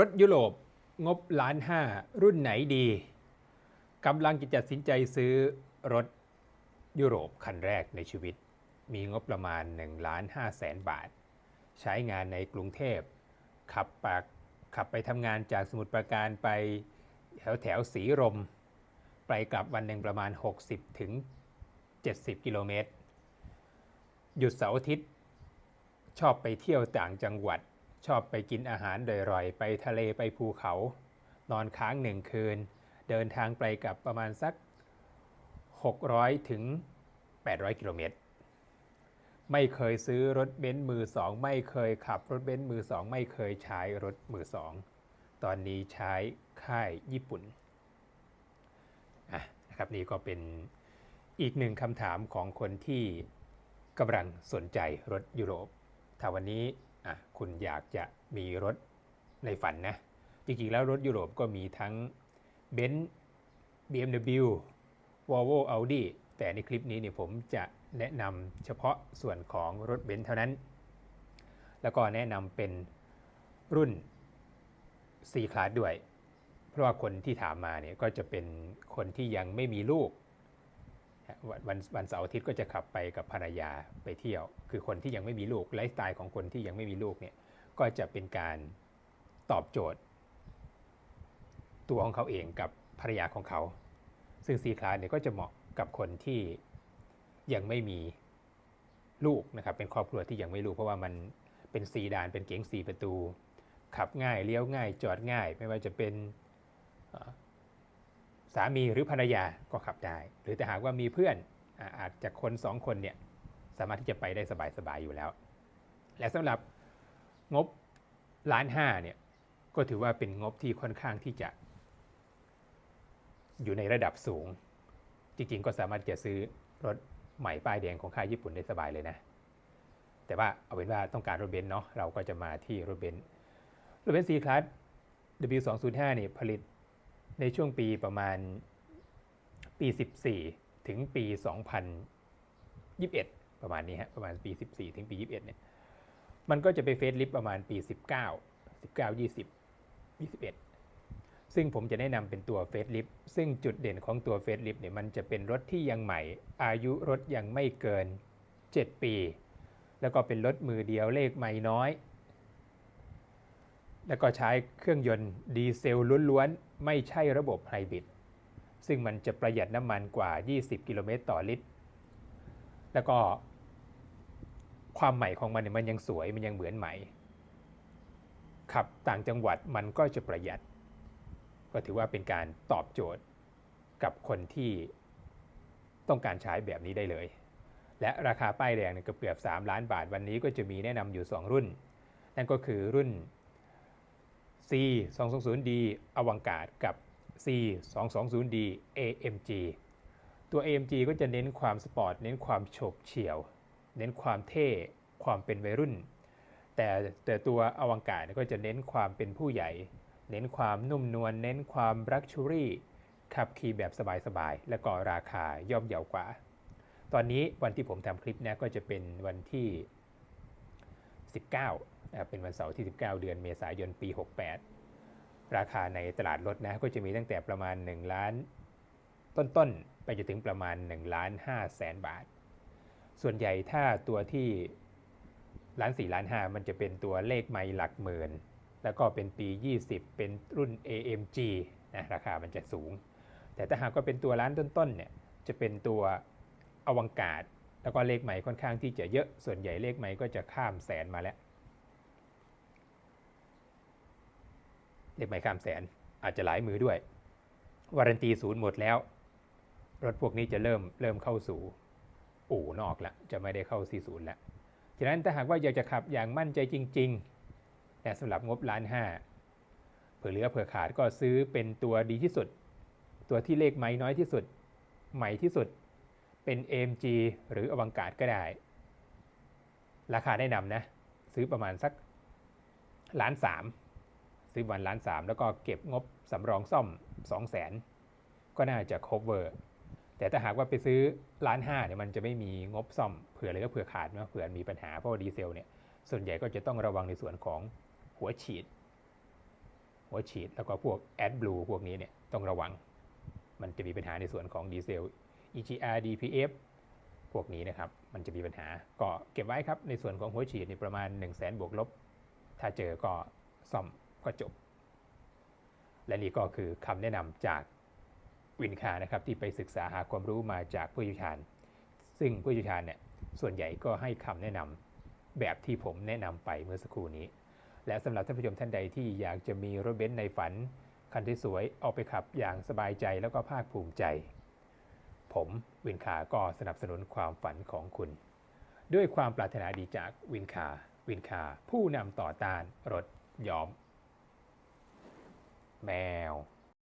รถยุโรปงบล้านห้ารุ่นไหนดีกำลังจะตัดสินใจซื้อรถยุโรปคันแรกในชีวิต มีงบประมาณ1ล้าน5แสนบาท ใช้งานในกรุงเทพ ขับปากขับไปทำงานจากสมุทรปราการไปแถวแถวสีรม ไปกลับวันหนึ่งประมาณ 60 ถึง 70 กิโลเมตร หยุดเสาร์อาทิตย์ ชอบไปเที่ยวต่างจังหวัด ชอบไปกินอาหารอร่อยๆ ไปทะเลไปภูเขา นอนค้างหนึ่งคืน เดินทางไปกับประมาณสัก 600 ถึง 800 กิโลเมตร ไม่เคยซื้อรถเบนซ์มือสอง ไม่เคยขับรถเบนซ์มือสอง ไม่เคยใช้รถมือสอง ตอนนี้ใช้ค่ายญี่ปุ่นนะครับนี่ก็เป็นอีกหนึ่งคำถามของคนที่กำลังสนใจรถยุโรปถ้าวันนี้ อะคุณอยากจะมีรถในฝันนะ จริงๆแล้วรถยุโรปก็มีทั้งเบนซ์ BMW Volvo Audi แต่ในคลิปนี้เนี่ยผมจะแนะนำเฉพาะส่วนของรถเบนซ์เท่านั้น แล้วก็แนะนำเป็นรุ่น C Class ด้วย เพราะว่าคนที่ถามมาเนี่ยก็จะเป็นคนที่ยังไม่มีลูก วันวันเสาร์อาทิตย์ก็จะขับไปกับภรรยาไปเที่ยว คือคนที่ยังไม่มีลูกไลฟ์สไตล์ของคนที่ยังไม่มีลูกเนี่ยก็จะเป็นการตอบโจทย์ ตัวของเขาเองกับภรรยาของเขา ซึ่ง C Class เนี่ยก็จะเหมาะกับคนที่ยังไม่มีลูกนะครับเป็นครอบครัวที่ยังไม่ลูกเพราะว่ามันเป็นสีดานเป็นเก๋งสีประตู ขับง่ายเลี้ยวง่ายจอดง่าย ไม่ว่าจะเป็น สามีหรือภรรยาก็ขับได้ หรือแต่หากว่ามีเพื่อนอาจจะคนสองคนเนี่ยสามารถที่จะไปได้สบายๆอยู่แล้ว และสำหรับงบล้านห้าเนี่ยก็ถือว่าเป็นงบที่ค่อนข้างที่จะ อยู่ในระดับสูง จริงๆ ก็สามารถจะซื้อรถใหม่ป้ายแดงของค่ายญี่ปุ่นได้สบายเลยนะ แต่ว่าเอาเป็นว่าต้องการรถเบนซ์เนาะเราก็จะมาที่รถเบนซ์รถเบนซ์ C Class W205 นี่ผลิต ในช่วงปีประมาณปี 14 ถึงปี 2021 ประมาณนี้ฮะประมาณปี 14 ถึงปี 21 เนี่ยมันก็จะไปเฟซลิฟประมาณปี 19 19 20 21 ซึ่งผมจะแนะนำเป็นตัวเฟซลิฟซึ่งจุดเด่นของตัวเฟซลิฟเนี่ยมันจะเป็นรถที่ยังใหม่ อายุรถยังไม่เกิน 7 ปี แล้วก็เป็นรถมือเดียวเลขไม่น้อย แล้วก็ใช้เครื่องยนต์ดีเซลล้วนๆ ไม่ใช่ระบบไฮบริด ซึ่งมันจะประหยัดน้ำมันกว่า 20 กิโลเมตรต่อลิตร แล้วก็ความใหม่ของมันเนี่ยมันยังสวยมันยังเหมือนใหม่ ขับต่างจังหวัดมันก็จะประหยัด ก็ถือว่าเป็นการตอบโจทย์กับคนที่ต้องการใช้แบบนี้ได้เลย และราคาป้ายแดงเนี่ยก็เกือบ 3 ล้านบาทวันนี้ก็จะมีแนะนำอยู่ 2 รุ่น นั่นก็คือรุ่น C 2 2 0 D อวังกาศกับ C 2 2 0 D AMG ตัว AMG ก็จะเน้นความสปอร์ต เน้นความโฉบเฉี่ยว เน้นความเท่ ความเป็นวัยรุ่น แต่แต่ตัวอวังกาศเนี่ยก็จะเน้นความเป็นผู้ใหญ่ เน้นความนุ่มนวล เน้นความรักชูรี่ ขับขี่แบบสบายๆ และก็ราคาย่อมเยาวกว่า ตอนนี้วันที่ผมทำคลิปนะก็จะเป็นวันที่ 19 เป็นวันเสาร์ที่ 19 เดือนเมษายนปี 68 ราคาในตลาดรถนะก็จะมีตั้งแต่ประมาณ 1 ล้านต้นๆ ไปจนถึงประมาณ1ล้าน5แสนบาท ส่วนใหญ่ถ้าตัวที่ล้าน4ล้าน5มันจะเป็นตัวเลขไม่หลักหมื่น แล้วก็เป็นปี 20 เป็นรุ่น AMG นะราคามันจะสูง แต่ถ้าหากว่าเป็นตัวล้านต้นๆเนี่ยจะเป็นตัวอวังกาศ แล้วก็เลขใหม่ค่อนข้างที่จะเยอะ ส่วนใหญ่เลขใหม่ก็จะข้ามแสนมาแล้ว เลขใหม่ข้ามแสนอาจจะหลายมือด้วย วารันตีศูนย์หมดแล้ว รถพวกนี้จะเริ่มเริ่มเข้าสู่อู่นอกละจะไม่ได้เข้าสี่ศูนย์แล้วฉะนั้นถ้าหากว่าอยากจะขับอย่างมั่นใจจริง ๆ แต่สำหรับงบล้านห้าเผื่อเหลือเผื่อขาดก็ซื้อเป็นตัวดีที่สุด ตัวที่เลขไม้น้อยที่สุด ใหม่ที่สุด เป็น AMG หรืออวังกาศก็ได้ ราคาแนะนำนะ ซื้อประมาณสักล้านสามซื้อวันล้านสามแล้วก็เก็บงบสำรองซ่อม 2 0 0แสนก็น่าจะ cover แต่ถ้าหากว่าไปซื้อล้านห้าเนี่ยมันจะไม่มีงบซ่อมเผื่อเลยเผื่อขาดนะเผื่อมีปัญหาเพราะว่าดีเซลเนี่ยส่วนใหญ่ก็จะต้องระวังในส่วนของหัวฉีด หัวฉีดแล้วก็พวก AdBlue พวกนี้เนี่ยต้องระวัง มันจะมีปัญหาในส่วนของดีเซล EGR DPF พวกนี้นะครับ มันจะมีปัญหาก็เก็บไว้ครับ ในส่วนของหัวฉีดในประมาณ 1 0 0 0 0แบวกลบ ถ้าเจอก็ซ่อมก็จบ และนี่ก็คือคำแนะนำจากวินคานะครับ ที่ไปศึกษาหาความรู้มาจากผู้เชี่ยวชาญ ซึ่งผู้เชี่ยวชาญเนี่ยส่วนใหญ่ก็ให้คำแนะนำแบบที่ผมแนะนำไปเมื่อสักครู่นี้ และสำหรับท่านผู้ชมท่านใดที่อยากจะมีรถเบนซ์ในฝันคันที่สวยเอาไปขับอย่างสบายใจแล้วก็ภาคภูมิใจ ผมวินคาก็สนับสนุนความฝันของคุณ ด้วยความปรารถนาดีจากวินคาวินคาผู้นำต่อต้านรถยอม แมว